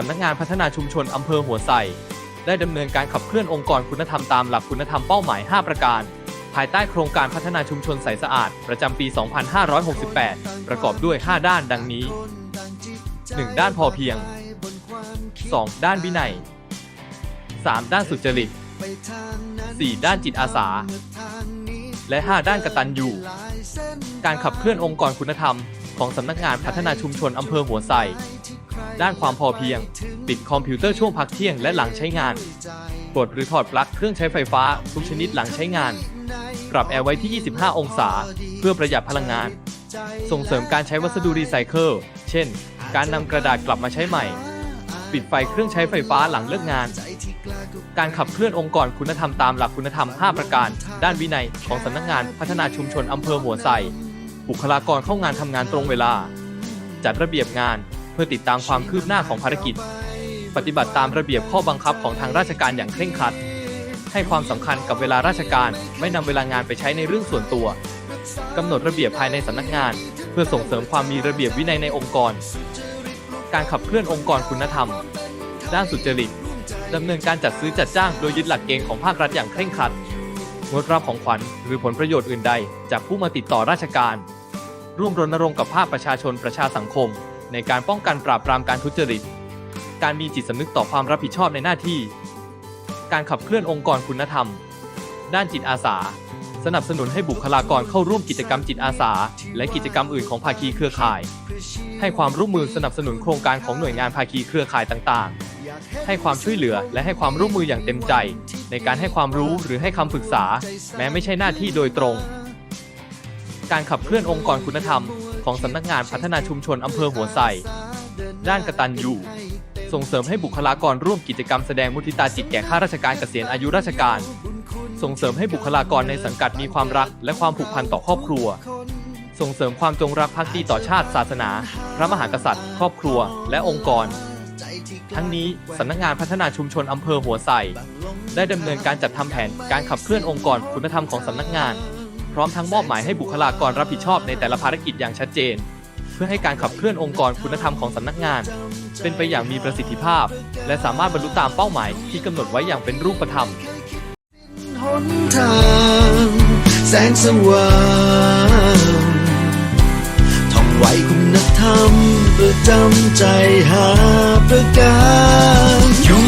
สำนักงานพัฒนาชุมชนอำเภอหัวไส่ได้ดำเนินการขับเคลื่อนองค์กรคุณธรรมตามหลักคุณธรรมเป้าหมาย 5 ประการ ภายใต้โครงการพัฒนาชุมชนใสสะอาด ประจำปี 2568 ประกอบด้วย 5 ด้านดังนี้ 1. ด้านพอเพียง 2. ด้านวินัย 3. ด้านสุจริต 4. ด้านจิตอาสา และ 5 ด้านกตัญญูการขับเคลื่อนองค์กรคุณธรรม ของสำนักงานพัฒนาชุมชนอำเภอหัวไส่ ด้านความพอเพียง ปิดคอมพิวเตอร์ช่วงพักเที่ยงและหลังใช้งาน ปลดหรือถอดปลั๊กเครื่องใช้ไฟฟ้าทุกชนิดหลังใช้งาน ปรับแอร์ไว้ที่ 25 องศา เพื่อประหยัดพลังงาน ส่งเสริมการใช้วัสดุรีไซเคิล เช่น การนำกระดาษกลับมาใช้ใหม่ ปิดไฟเครื่องใช้ไฟฟ้าหลังเลิกงาน การขับเคลื่อนองค์กรคุณธรรมตามหลักคุณธรรม 5 ประการ ด้านวินัยของสำนักงานพัฒนาชุมชนอำเภอหัวไส่บุคลากรเข้างานทำงานตรงเวลา จัดระเบียบงาน พื่อติดตามความคืบหน้าของภารกิจ ปฏิบัติตามระเบียบข้อบังคับของทางราชการอย่างเคร่งครัด ให้ความสำคัญกับเวลาราชการไม่นำเวลางานไปใช้ในเรื่องส่วนตัวกำหนดระเบียบภายในสำนักงาน เพื่อส่งเสริมความมีระเบียบวินัยในองค์กร การขับเคลื่อนองค์กรคุณธรรม ด้านสุจริตดำเนินการจัดซื้อจัดจ้างโดยยึดหลักเกณฑ์ของภาครัฐอย่างเคร่งครัด งดรับของขวัญหรือผลประโยชน์อื่นใด จากผู้มาติดต่อราชการ ร่วมรณรงค์กับภาคประชาชนประชาสังคม ในการป้องกันปราบปรามการทุจริต การมีจิตสำนึกต่อความรับผิดชอบในหน้าที่ การขับเคลื่อนองค์กรคุณธรรม ด้านจิตอาสา สนับสนุนให้บุคลากรเข้าร่วมกิจกรรมจิตอาสา และกิจกรรมอื่นของภาคีเครือข่าย ให้ความร่วมมือสนับสนุนโครงการของหน่วยงานภาคีเครือข่ายต่างๆ ให้ความช่วยเหลือและให้ความร่วมมืออย่างเต็มใจ ในการให้ความรู้หรือให้คำปรึกษา แม้ไม่ใช่หน้าที่โดยตรง การขับเคลื่อนองค์กรคุณธรรม ของสำนักงานพัฒนาชุมชนอำเภอหัวไส่ด้านกตัญญูส่งเสริมให้บุคลากรร่วมกิจกรรมแสดงมุทิตาจิตแก่ข้าราชการเกษียณอายุราชการ ส่งเสริมให้บุคลากรในสังกัดมีความรักและความผูกพันต่อครอบครัว ส่งเสริมความจงรักภักดีต่อชาติศาสนา พระมหากษัตริย์ ครอบครัว และองค์กร ทั้งนี้สำนักงานพัฒนาชุมชนอำเภอหัวไส่ได้ดำเนินการจัดทำแผนการขับเคลื่อนองค์กรคุณธรรมของสำนักงาน ร้อมทั้งมอบหมายให้บุคลากรรับผิดชอบในแต่ละภารกิจอย่างชัดเจน เพื่อให้การขับเคลื่อนองค์กรคุณธรรมของสำนักงาน เป็นไปอย่างมีประสิทธิภาพ และสามารถบรรลุตามเป้าหมายที่กำหนดไว้อย่างเป็นรูปธรรมหนทางแสงสว่างท่องไว้คุณธรรมประจำใจหาประการ